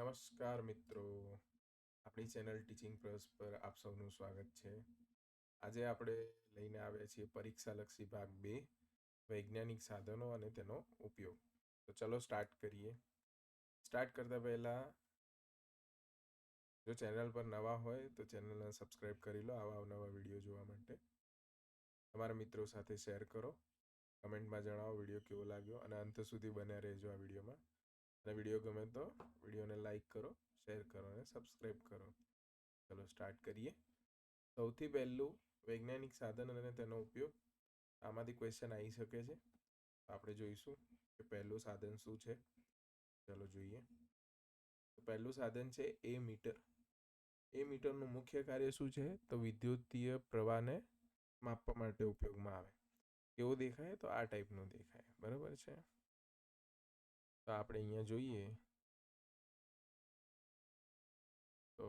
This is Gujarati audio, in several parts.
નમસ્કાર મિત્રો. આપણી ચેનલ ટીચિંગ પ્લસ પર આપ સૌનું સ્વાગત છે. આજે આપણે લઈને આવ્યા છીએ પરીક્ષાલક્ષી ભાગ બે, વૈજ્ઞાનિક સાધનો અને તેનો ઉપયોગ. તો ચલો સ્ટાર્ટ કરીએ. સ્ટાર્ટ કરતા પહેલાં જો ચેનલ પર નવા હોય તો ચેનલને સબસ્ક્રાઈબ કરી લો આવા નવા વીડિયો જોવા માટે. તમારા મિત્રો સાથે શેર કરો. કમેન્ટમાં જણાવો વીડિયો કેવો લાગ્યો અને અંત સુધી બન્યા રહેજો આ વિડીયોમાં. અને વીડિયો ગમે તો વિડીયોને લાઈક કરો શેર કરો અને સબસ્ક્રાઈબ કરો. ચલો સ્ટાર્ટ કરીએ. સૌથી પહેલું વૈજ્ઞાનિક સાધન અને તેનો ઉપયોગ આમાંથી ક્વેશ્ચન આવી શકે છે. આપણે જોઈશું કે પહેલું સાધન શું છે. ચલો જોઈએ. પહેલું સાધન છે એ મીટર એ મીટરનું મુખ્ય કાર્ય શું છે? તો વિદ્યુતીય પ્રવાહને માપવા માટે ઉપયોગમાં આવે. કેવો દેખાય? તો આ ટાઈપનું દેખાય. બરાબર છે? તો આપણે અહીંયા જોઈએ તો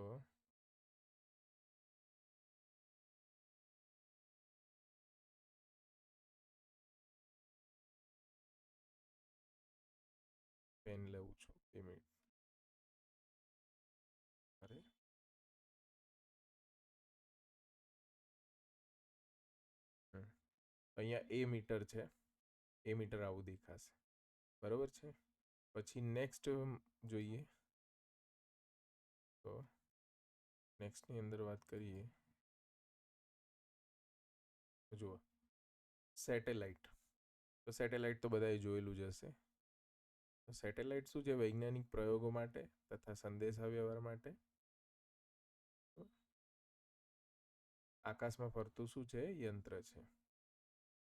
પેન લેવું છું બે મિનિટ અરે અહીંયા એ મીટર છે એ મીટર આવું દેખાશે બરાબર છે પછી નેક્સ્ટ જોઈએ તો નેક્સ્ટની અંદર વાત કરીએ। જુઓ સેટેલાઇટ તો સેટેલાઇટ તો બધાએ જોયેલું જ હશે. તો સેટેલાઇટ શું છે? વૈજ્ઞાનિક પ્રયોગો માટે તથા સંદેશા વ્યવહાર માટે આકાશમાં ફરતું શું છે? યંત્ર છે.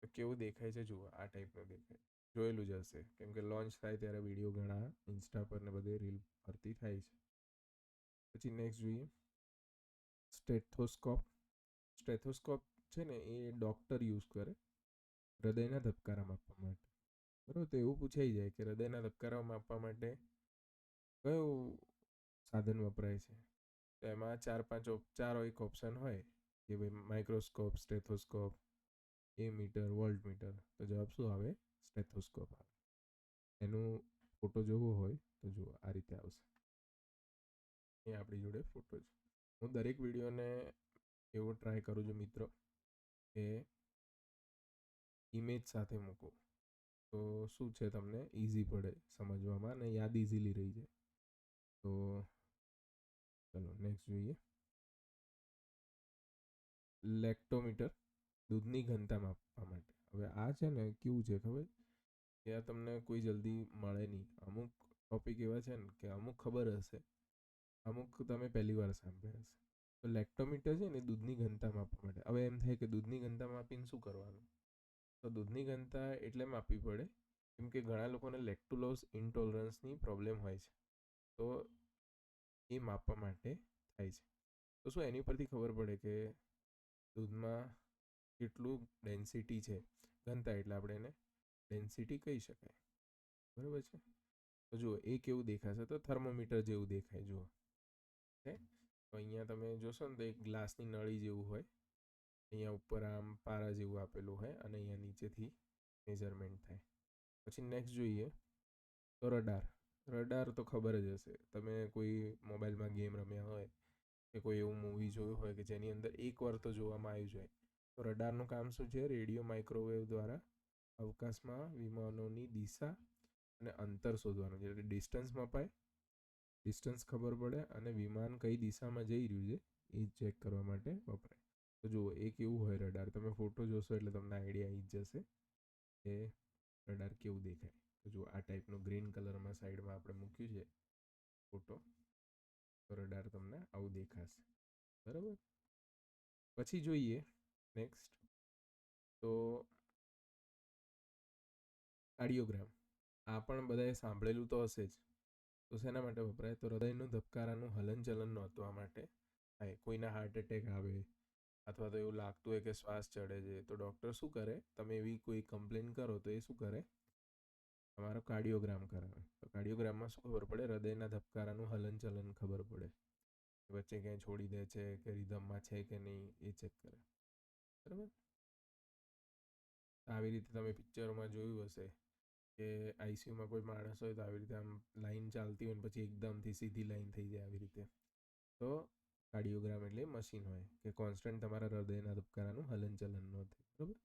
તો કેવું દેખાય છે? જુઓ, આ ટાઈપનું દેખાય જોયેલું જ હશે. કેમ કે લોન્ચ થાય ત્યારે વીડિયો ઘણા ઇન્સ્ટા પર ને બધે રીલ ફરતી થાય છે. પછી નેક્સ્ટ જોઈએ. સ્ટેથોસ્કોપ સ્ટેથોસ્કોપ છે ને એ ડૉક્ટર યુઝ કરે હૃદયના ધબકારા માપવા માટે. બરાબર? તો એવું પૂછાઈ જાય કે હૃદયના ધબકારા માપવા માટે કયું સાધન વપરાય છે? તો એમાં ચાર પાંચ ચાર એક ઓપ્શન હોય કે ભાઈ microscope stethoscope ammeter voltmeter તો જવાબ શું આવે? સ્ટેથોસ્કોપ આવે. એનું ફોટો જોવો હોય તો જુઓ, આ રીતે આવશે. એ આપણી જોડે ફોટો છે. હું દરેક વિડીયોને એવો ટ્રાય કરું છું મિત્રો કે ઇમેજ સાથે મૂકું તો શું છે તમને? ઇઝી પડે સમજવામાં અને યાદ ઇઝીલી રહી જાય. તો ચલો નેક્સ્ટ જોઈએ. લેક્ટોમીટર દૂધની ઘનતા માપવા માટે. હવે આ છે ને કેવું છે ખબર? કે આ તમને કોઈ જલ્દી મળે નહીં. અમુક ટોપિક એવા છે ને કે અમુક ખબર હશે. અમુક તમે પહેલી વાર સાંભળ્યા હશે. તો લેક્ટોમીટર છે ને દૂધની ઘનતા માપવા માટે. હવે એમ થાય કે દૂધની ઘનતા માપીને શું કરવાનું? તો દૂધની ઘનતા એટલે માપવી પડે. કેમ કે ઘણા લોકોને લેક્ટુલોસ ઇન્ટોલરન્સની પ્રોબ્લેમ હોય છે. તો એ માપવા માટે થાય છે. તો શું એની પરથી ખબર પડે કે દૂધમાં કેટલું ડેન્સિટી છે? ઘનતા એટલે આપણે એને ડેન્સિટી કહી શકાય. બરાબર છે? તો જુઓ, એ કેવું દેખાશે? તો થર્મોમીટર જેવું દેખાય, જુઓ. ઓકે? તો અહીંયા તમે જોશો ને તો એક ગ્લાસની નળી જેવું હોય. અહીંયા ઉપર આમ પારા જેવું આપેલું હોય અને અહીંયા નીચેથી મેઝરમેન્ટ થાય. પછી નેક્સ્ટ જોઈએ. તો રડાર રડાર તો ખબર જ હશે. તમે કોઈ મોબાઈલમાં ગેમ રમ્યા હોય કે કોઈ એવું મૂવી જોયું હોય કે જેની અંદર એકવાર તો જોવામાં આવ્યું જાય તો રડારનું કામ શું છે? રેડિયો, માઇક્રોવેવ દ્વારા અવકાશમાં વિમાનોની દિશા અને અંતર શોધવાનું એટલે ડિસ્ટન્સ મપાય, ડિસ્ટન્સ ખબર પડે અને વિમાન કઈ દિશામાં જઈ રહ્યું છે એ ચેક કરવા માટે વપરાય. તો જુઓ, એ કેવું હોય રડાર. તમે ફોટો જોશો એટલે તમને આઈડિયા આવી જ જશે કે રડાર કેવું દેખાય. તો જુઓ, આ ટાઈપનું ગ્રીન કલરમાં સાઈડમાં આપણે મૂક્યું છે ફોટો. તો રડાર તમને આવું દેખાશે. બરાબર? પછી જોઈએ નેક્સ્ટ તો કાર્ડિયોગ્રામ આ પણ બધાએ સાંભળેલું તો હશે જ. તો શેના માટે વપરાય? તો હૃદયનું ધબકારાનું હલનચલન નોંધવા માટે. થાય કોઈના હાર્ટ એટેક આવે, અથવા તો એવું લાગતું હોય કે શ્વાસ ચડે છે, તો ડૉક્ટર શું કરે? તમે એવી કોઈ કમ્પ્લેન કરો તો એ શું કરે? તમારો કાર્ડિયોગ્રામ કરાવે. તો કાર્ડિયોગ્રામમાં શું ખબર પડે? હૃદયના ધબકારાનું હલનચલન ખબર પડે. વચ્ચે ક્યાંય છોડી દે છે, કે રિધમમાં છે કે નહીં, એ ચેક કરે. બરાબર? આવી રીતે તમે પિક્ચરોમાં જોયું હશે કે આઈસીયુમાં કોઈ માણસ હોય તો આવી રીતે આમ લાઈન ચાલતી હોય ને પછી એકદમથી સીધી લાઈન થઈ જાય આવી રીતે. તો કાર્ડિયોગ્રામ એટલે મશીન હોય કે કોન્સ્ટન્ટ તમારા હૃદયના ધબકારાનું હલનચલન ન થાય, બરાબર?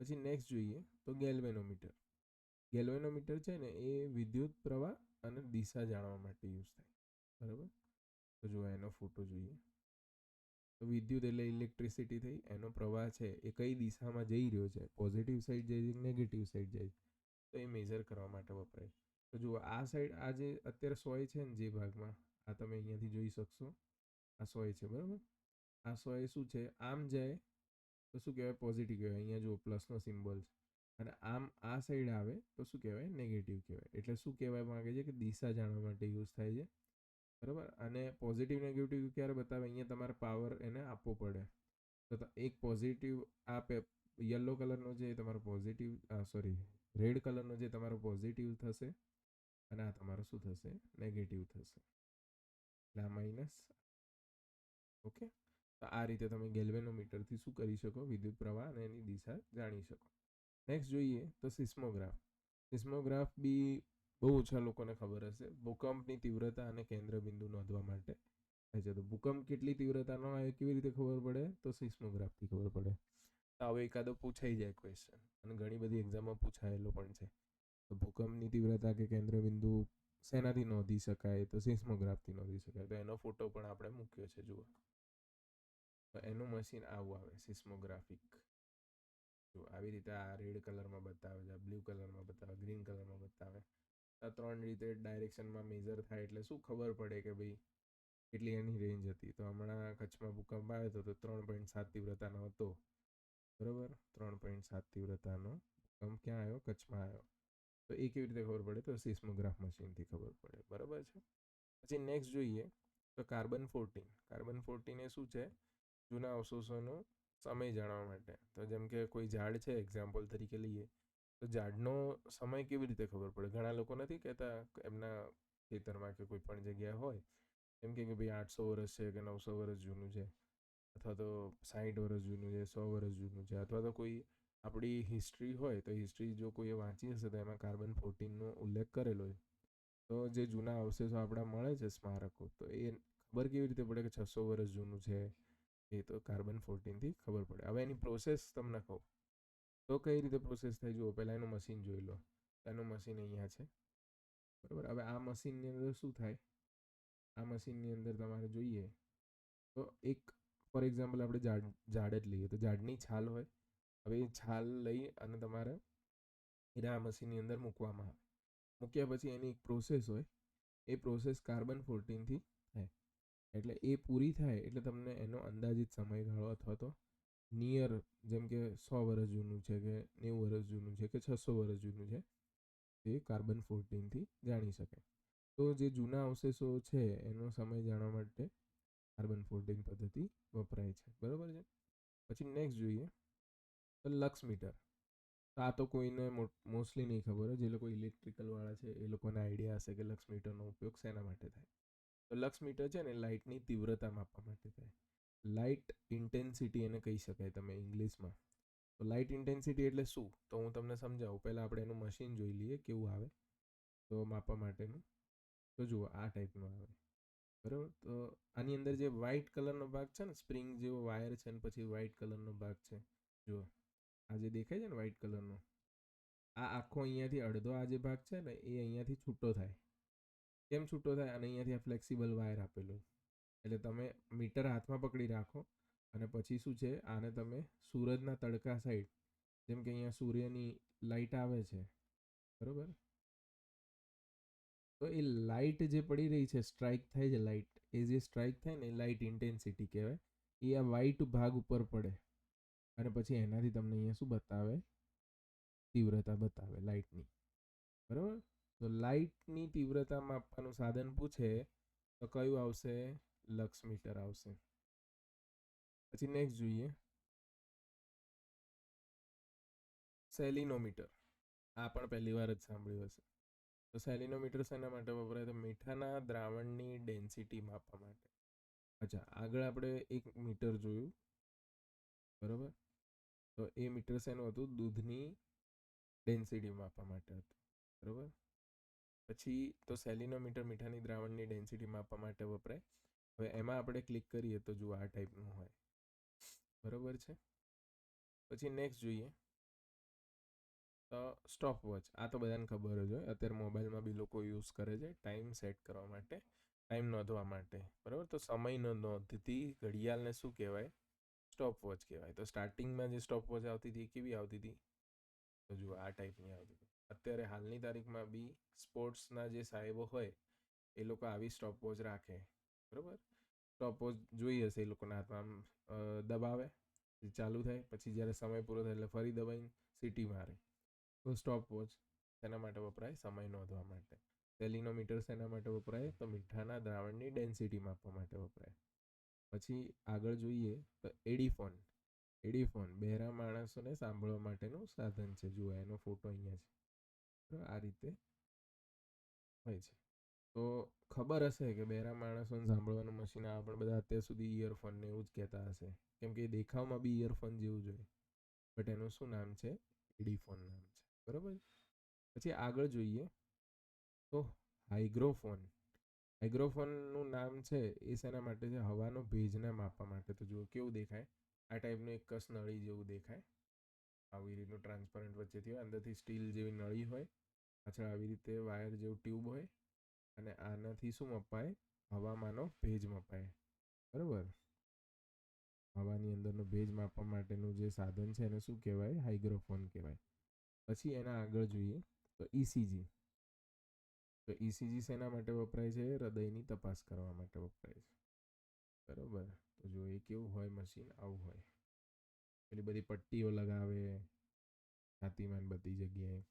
પછી નેક્સ્ટ જોઈએ તો ગેલ્વેનોમીટર. ગેલ્વેનોમીટર છે ને એ વિદ્યુત પ્રવાહ અને દિશા જાણવા માટે યુઝ થાય, બરાબર? તો જો એનો ફોટો જોઈએ. વિદ્યુત એટલે ઇલેક્ટ્રિસિટી થઈ એનો પ્રવાહ છે એ કઈ દિશામાં જઈ રહ્યો છે? પોઝિટિવ સાઈડ જાય છે નેગેટિવ સાઈડ જાય તો એ મેઝર કરવા માટે વપરાય તો જુઓ, આ સાઈડ આ જે અત્યારે સોય છે ને જે ભાગમાં, આ તમે અહીંયાથી જોઈ શકશો. આ સોય છે, બરાબર? આ સોય શું છે? આમ જાય, તો શું કહેવાય? પોઝિટિવ કહેવાય. અહીંયા જુઓ પ્લસનો સિમ્બોલ છે. અને આમ આ સાઈડ આવે, તો શું કહેવાય? નેગેટિવ કહેવાય. એટલે શું કહેવાય માંગે છે? કે દિશા જાણવા માટે યુઝ થાય છે. બરાબર? અને પોઝિટિવ નેગેટિવ ક્યારે બતાવે? અહીંયા તમારે પાવર એને આપવો પડે. તો એક પોઝિટિવ આ યલો કલરનો જે તમારો પોઝિટિવ સોરી રેડ કલરનો જે તમારો પોઝિટિવ થશે, અને આ તમારો શું થશે? નેગેટિવ થશે. એટલે આ માઇનસ ઓકે? તો આ રીતે તમે ગેલ્વેનોમીટરથી શું કરી શકો? વિદ્યુત પ્રવાહ અને એની દિશા જાણી શકો. નેક્સ્ટ જોઈએ તો સિસ્મોગ્રાફ. સિસ્મોગ્રાફ બી બહુ ઓછા લોકોને ખબર હશે. ભૂકંપની તીવ્રતા અને કેન્દ્ર બિંદુ નોંધવા માટે. થાય તો ભૂકંપ કેટલી તીવ્રતાનો આવે કેવી રીતે ખબર પડે? તો સિસ્મોગ્રાફથી ખબર પડે. તો હવે એકાદો પૂછાઈ જાય ક્વેશ્ચન અને ઘણી બધી એક્ઝામમાં પૂછાયેલો પણ છે. તો ભૂકંપની તીવ્રતા કે કેન્દ્ર બિંદુ શેનાથી નોંધી શકાય? તો સિસ્મોગ્રાફથી નોંધી શકાય. તો એનો ફોટો પણ આપણે મૂક્યો છે. જુઓ. તો એનું મશીન આવું આવે. સિસ્મોગ્રાફિક. જો આવી રીતે આ રેડ કલરમાં બતાવે છે બ્લુ કલરમાં બતાવે ગ્રીન કલરમાં બતાવે ત્રણ રીતે ડાયરેક્શનમાં મેજર થાય એટલે શું ખબર પડે કે ભાઈ કેટલી એની રેન્જ હતી? તો હમણાં કચ્છમાં ભૂકંપ આવ્યો હતો તો ત્રણ પોઈન્ટ સાત તીવ્રતાનો હતો. બરાબર? ત્રણ પોઈન્ટ સાત તીવ્રતાનો ભૂકંપ ક્યાં આવ્યો? કચ્છમાં આવ્યો. તો એ કેવી રીતે ખબર પડે? તો સિસ્મોગ્રાફ મશીનથી ખબર પડે. બરાબર છે? પછી નેક્સ્ટ જોઈએ તો કાર્બન ફોર્ટીન કાર્બન ફોર્ટીન એ શું છે? જૂના અવશેષોનો સમય જાણવા માટે. તો જેમ કે કોઈ ઝાડ છે એક્ઝામ્પલ તરીકે લઈએ તો ઝાડનો સમય કેવી રીતે ખબર પડે? ઘણા લોકો નથી કહેતા એમના ખેતરમાં કે કોઈ પણ જગ્યાએ હોય. એમ કે ભાઈ આઠસો વર્ષ છે કે નવસો વર્ષ જૂનું છે. અથવા તો સાહીઠ વર્ષ જૂનું છે, સો વર્ષ જૂનું છે, અથવા તો કોઈ આપણી હિસ્ટ્રી હોય તો હિસ્ટ્રી જો કોઈએ વાંચી હશે તો એમાં કાર્બન ફોર્ટીનનો ઉલ્લેખ કરેલો હોય તો જે જૂના અવશેષો આપણા મળે છે સ્મારકો, તો એ ખબર કેવી રીતે પડે કે છસો વર્ષ જૂનું છે? એ તો કાર્બન ફોર્ટીનથી ખબર પડે. હવે એની પ્રોસેસ તમને કહું. તો કઈ રીતે પ્રોસેસ થાય જુઓ? પહેલાં એનું મશીન જોઈ લો. એનું મશીન અહીંયા છે. બરાબર? હવે આ મશીનની અંદર શું થાય? આ મશીનની અંદર તમારે જોઈએ તો એક ફોર એક્ઝામ્પલ આપણે ઝાડ ઝાડ જ લઈએ તો ઝાડની છાલ હોય. હવે એ છાલ લઈ અને તમારે એને આ મશીનની અંદર મૂકવામાં આવે. મૂક્યા પછી એની એક પ્રોસેસ હોય. એ પ્રોસેસ કાર્બન ફોર્ટીનથી થાય. એટલે એ પૂરી થાય એટલે તમને એનો અંદાજિત સમયગાળો અથવા તો નિયર જેમ કે સો વર્ષ જૂનું છે કે નેવું વર્ષ જૂનું છે કે છસો વર્ષ જૂનું છે તે કાર્બન ફોર્ટીનથી જાણી શકાય. તો જે જૂના અવશેષો છે, એનો સમય જાણવા માટે કાર્બન ફોર્ટીન પદ્ધતિ વપરાય છે. બરાબર છે? પછી નેક્સ્ટ જોઈએ. તો લક્ષ મીટર. આ તો કોઈને મોસ્ટલી નહીં ખબર હોય. જે લોકો ઇલેક્ટ્રિકલવાળા છે, એ લોકોને આઈડિયા હશે કે લક્ષ મીટરનો ઉપયોગ શેના માટે થાય. તો લક્ષ મીટર છે ને, લાઇટની તીવ્રતા માપવા માટે થાય. લાઇટ ઇન્ટેન્સિટી એને કહી શકાય તમે ઇંગ્લિશમાં. તો લાઇટ ઇન્ટેન્સિટી એટલે શું? તો હું તમને સમજાવું. પહેલાં આપણે એનું મશીન જોઈ લઈએ કેવું આવે. તો માપવા માટેનું. તો જુઓ, આ ટાઈપનું આવે. બરાબર? તો આની અંદર જે વ્હાઇટ કલરનો ભાગ છે ને, સ્પ્રિંગ જેવો વાયર છે ને, પછી વ્હાઇટ કલરનો ભાગ છે. જુઓ, આ જે દેખાય છે ને વ્હાઇટ કલરનો, આ આખો અહીંયાથી અડધો આ જે ભાગ છે ને, એ અહીંયાથી છૂટો થાય. કેમ છૂટો થાય? અને અહીંયાથી આ ફ્લેક્સિબલ વાયર આપેલું. એટલે તમે મીટર હાથમાં પકડી રાખો અને પછી શું છે, આને તમે સૂરજના તડકા સાઈડ જેમ કે અહીંયા સૂર્યની લાઇટ આવે છે, બરાબર? તો એ લાઇટ જે પડી રહી છે સ્ટ્રાઇક થાય છે લાઇટ એ જે સ્ટ્રાઇક થાય ને એ લાઇટ ઇન્ટેન્સિટી કહેવાય, એ આ વ્હાઇટ ભાગ ઉપર પડે. અને પછી એનાથી તમને અહીંયા શું બતાવે? તીવ્રતા બતાવે લાઇટની બરાબર? તો લાઇટની તીવ્રતા માપવાનું સાધન પૂછે, તો કયું આવશે? લક્ષ મીટર આવશે પછી નેક્સ્ટ જોઈએ। સેલિનોમીટર। આ પણ પહેલી વાર જ સાંભળ્યું હશે। તો સેલિનોમીટર શેના માટે વપરાય? તો મીઠાના દ્રાવણની ડેન્સિટી માપવા માટે। અચ્છા, આગળ આપણે એક મીટર જોયું। બરાબર? તો એ મીટર શેનું હતું? દૂધની ડેન્સિટી માપવા માટે હતું। બરાબર? પછી તો સેલિનોમીટર મીઠાની દ્રાવણની ડેન્સિટી માપવા માટે વપરાય? હવે એમાં આપણે ક્લિક કરીએ તો જુઓ આ ટાઈપનું હોય. બરાબર છે? પછી નેક્સ્ટ જોઈએ. તો સ્ટોપ વોચ આ તો બધાને ખબર જ હોય. અત્યારે મોબાઈલમાં બી લોકો યુઝ કરે છે ટાઈમ સેટ કરવા માટે ટાઈમ નોંધવા માટે. બરાબર? તો સમય નોંધતી ઘડિયાળને શું કહેવાય? સ્ટોપ વોચ કહેવાય. તો સ્ટાર્ટિંગમાં જે સ્ટોપ વોચ આવતી હતી કેવી આવતી હતી? તો જુઓ, આ ટાઈપની આવતી હતી. અત્યારે હાલની તારીખમાં બી સ્પોર્ટ્સના જે સાહેબો હોય, એ લોકો આવી સ્ટોપ વોચ રાખે. બરાબર? સ્ટોપ વોચ જોઈ હશે એ લોકોના હાથમાં આમ દબાવે ચાલુ થાય, પછી જ્યારે સમય પૂરો થાય એટલે ફરી દબાઈને સીટી મારે. તો સ્ટોપ વોચ શેના માટે વપરાય સમય નોંધવા માટે. સેલિનોમીટર શેના માટે વપરાય? તો મીઠાના દ્રાવણની ડેન્સિટી માપવા માટે વપરાય. પછી આગળ જોઈએ તો એડીફોન એડીફોન બહેરા માણસોને સાંભળવા માટેનું સાધન છે. જુઓ, એનો ફોટો અહીંયા છે. આ રીતે હોય છે. તો ખબર હશે કે બહેરા માણસોને સાંભળવાનું મશીન આ પણ બધા અત્યાર સુધી ઇયરફોનને એવું જ કહેતા હશે. કેમ કે દેખાવમાં બી ઇયરફોન જેવું જોઈએ બટ એનું શું નામ છે? એડીફોન નામ છે. બરાબર? પછી આગળ જોઈએ. તો હાઇગ્રોફોન. હાઇગ્રોફોનનું નામ છે, એ શેના માટે છે? હવાનો ભેજને માપવા માટે. તો જુઓ, કેવું દેખાય? આ ટાઈપનું એક કસ નળી જેવું દેખાય. આવી રીતનું ટ્રાન્સપરન્ટ વચ્ચેથી હોય. અંદરથી સ્ટીલ જેવી નળી હોય. પાછળ આવી રીતે વાયર જેવું ટ્યુબ હોય. અને આનાથી શું મપાય? હવામાંનો ભેજ મપાય. બરાબર? હવાની અંદરનો ભેજ માપવા માટેનું જે સાધન છે એને શું કહેવાય? હાઇગ્રોફોન કહેવાય. પછી એના આગળ જોઈએ તો ઇસીજી તો ઇસીજી શેના માટે વપરાય છે? હૃદયની તપાસ કરવા માટે વપરાય છે. બરાબર? તો જો એ કેવું હોય, મશીન આવું હોય. પેલી બધી પટ્ટીઓ લગાવે છાતીમાં બધી જગ્યાએ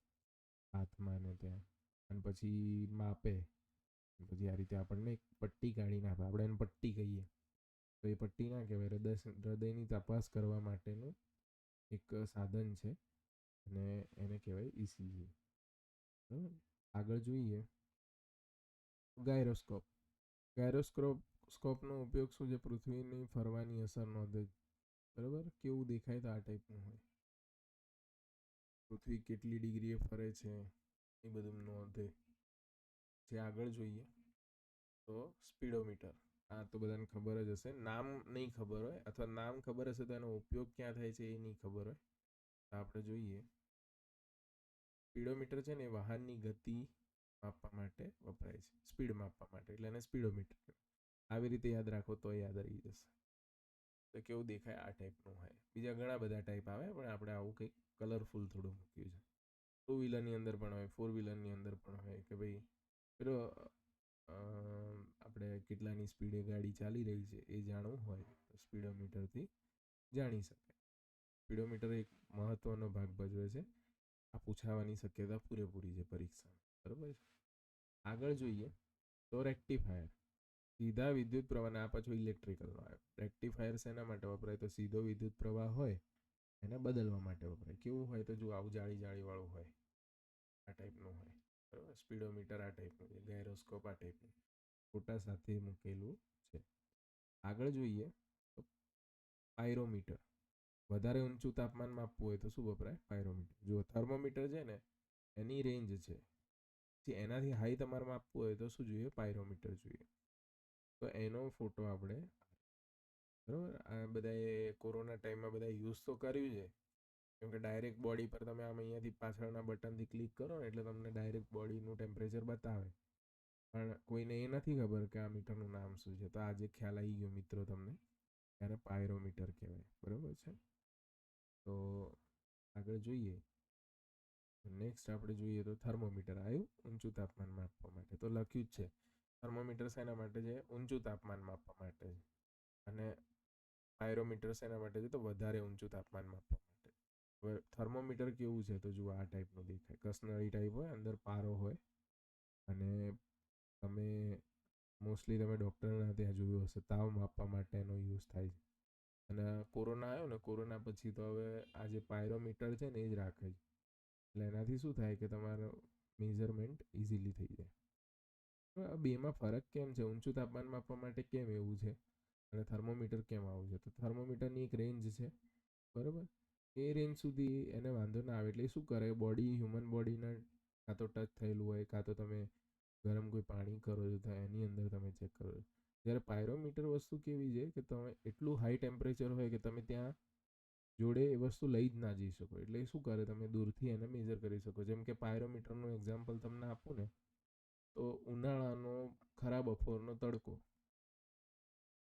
હાથમાં ને ત્યાં. અને પછી માપે. પછી આ રીતે આપણને એક પટ્ટી કાઢીને આપે. આપણે એને પટ્ટી કહીએ. તો એ પટ્ટી ના કહેવાય. હૃદય હૃદયની તપાસ કરવા માટેનું એક સાધન છે અને એને કહેવાય ઇસીજી બરાબર? આગળ જોઈએ. ગાયરોસ્કોપ. ગાયરોસ્કોપ, સ્કોપનો ઉપયોગ શું છે? પૃથ્વીની ફરવાની અસર નોંધે બરાબર? કેવું દેખાય તો આ ટાઈપનું હોય. પૃથ્વી કેટલી ડિગ્રીએ ફરે છે? એ બધું નોંધે. જે આગળ જોઈએ, તો સ્પીડોમીટર. આ તો બધાને ખબર જ હશે. નામ નહીં ખબર હોય, અથવા નામ ખબર હશે તો એનો ઉપયોગ ક્યાં થાય છે એ નહીં ખબર હોય. તો આપણે જોઈએ. સ્પીડોમીટર છે ને એ વાહનની ગતિ માપવા માટે વપરાય છે. સ્પીડ માપવા માટે, એટલે એને સ્પીડોમીટર આવી રીતે યાદ રાખો તો યાદ રહી જશે. તો કેવું દેખાય? આ ટાઈપનું હોય. બીજા ઘણા બધા ટાઈપ આવે, પણ આપણે આવું કંઈક કલરફુલ થોડું મૂક્યું છે. ટુ વ્હીલરની અંદર પણ હોય ફોર વ્હીલરની અંદર પણ હોય કે ભાઈ પેલો આપણે કેટલાની સ્પીડે ગાડી ચાલી રહી છે એ જાણવું હોય સ્પીડોમીટરથી જાણી શકાય. સ્પીડોમીટર એક મહત્ત્વનો ભાગ ભજવે છે. આ પૂછાવાની શક્યતા પૂરેપૂરી છે પરીક્ષામાં. બરાબર છે? આગળ જોઈએ તો રેક્ટિફાયર. સીધા વિદ્યુત પ્રવાહના, આ પાછો ઇલેક્ટ્રિકલનો આવે રેક્ટિફાયર શેના માટે વપરાય? તો સીધો વિદ્યુત પ્રવાહ હોય, એને બદલવા માટે વપરાય. કેવું હોય તો જો આવું જાળી જાળીવાળું હોય, આ ટાઈપનું હોય. બરાબર? સ્પીડોમીટર આ ટાઈપનું છે, ગાયરોસ્કોપ આ ટાઈપનું ફોટા સાથે મૂકેલું છે. આગળ જોઈએ તો પાયરોમીટર. વધારે ઊંચું તાપમાન માપવું હોય તો શું વપરાય? પાયરોમીટર. જો થર્મોમીટર છે ને, એની રેન્જ છે. જે એનાથી હાઈ તમારે માપવું હોય તો શું જોઈએ? પાયરોમીટર જોઈએ. તો એનો ફોટો આપણે બરાબર? આ બધાએ કોરોના ટાઈમમાં બધા યુઝ તો કર્યું છે. કેમ કે ડાયરેક્ટ બોડી પર તમે આમ અહીંયાથી પાછળના બટનથી ક્લિક કરો ને એટલે તમને ડાયરેક્ટ બોડીનું ટેમ્પરેચર બતાવે. પણ કોઈને એ નથી ખબર કે આ મીટરનું નામ શું છે. તો આજે ખ્યાલ આવી ગયો મિત્રો તમને. ત્યારે પાયરોમીટર કહેવાય. બરાબર છે? તો આગળ જોઈએ. નેક્સ્ટ આપણે જોઈએ તો થર્મોમીટર આવ્યું ઊંચું તાપમાન માપવા માટે. તો લખ્યું જ છે. થર્મોમીટર શેના માટે છે? ઊંચું તાપમાન માપવા માટે છે. અને પાયરોમીટર શેના માટે છે? તો વધારે ઊંચું તાપમાન માપવા હવે થર્મોમીટર કેવું છે તો જુઓ આ ટાઈપનું દેખાય. કસનળી ટાઈપ હોય, અંદર પારો હોય અને તમે મોસ્ટલી તમે ડૉક્ટરના ત્યાં જોયું હશે, તાવ માપવા માટે એનો યુઝ થાય છે. અને કોરોના આવ્યો ને, કોરોના પછી તો હવે આ જે પાયરોમીટર છે ને એ જ રાખે છે. એટલે એનાથી શું થાય કે તમારો મેઝરમેન્ટ ઇઝીલી થઈ જાય. આ બેમાં ફરક કેમ છે? ઊંચું તાપમાન માપવા માટે કેમ એવું છે? અને થર્મોમીટર કેમ આવું છે? તો થર્મોમીટરની એક રેન્જ છે. બરાબર? એ રેન્જ સુધી એને વાંધો ના આવે. એટલે શું કરે? બોડી હ્યુમન બોડીના કાં તો ટચ થયેલું હોય, કાં તો તમે ગરમ કોઈ પાણી કરો છો, તો એની અંદર તમે ચેક કરો છો. જ્યારે પાયરોમીટર વસ્તુ કેવી છે કે તમે એટલું હાઈ ટેમ્પરેચર હોય કે તમે ત્યાં જોડે એ વસ્તુ લઈ જ ના જઈ શકો. એટલે શું કરે? તમે દૂરથી એને મેજર કરી શકો. જેમ કે પાયરોમીટરનું એક્ઝામ્પલ તમને આપું ને, તો ઉનાળાનો ખરાબ બપોરનો તડકો.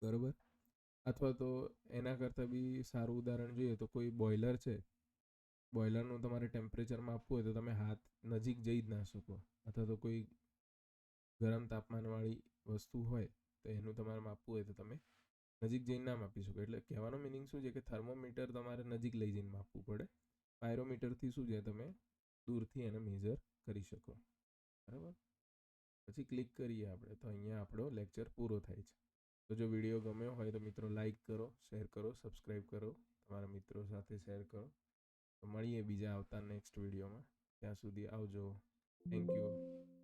બરોબર? અથવા તો એના કરતાં બી સારું ઉદાહરણ જોઈએ તો કોઈ બોઇલર છે બોઇલરનું તમારે ટેમ્પરેચર માપવું હોય તો તમે હાથ નજીક જઈ જ ના શકો. અથવા તો કોઈ ગરમ તાપમાનવાળી વસ્તુ હોય તો એનું તમારે માપવું હોય તો તમે નજીક જઈને ના માપી શકો. એટલે કહેવાનો મિનિંગ શું છે કે થર્મોમીટર તમારે નજીક લઈ જઈને માપવું પડે. પાયરોમીટરથી શું છે તમે દૂરથી એને મેજર કરી શકો. બરાબર? પછી ક્લિક કરીએ આપણે તો અહીંયા આપણો લેક્ચર પૂરો થાય છે. તો જો વીડિયો ગમ્યો હોય તો મિત્રો લાઈક કરો, શેર કરો, સબસ્ક્રાઈબ કરો, તમારા મિત્રો સાથે શેર કરો. તો મળીએ બીજા આવતા નેક્સ્ટ વિડીયોમાં. ત્યાં સુધી આવજો. Thank you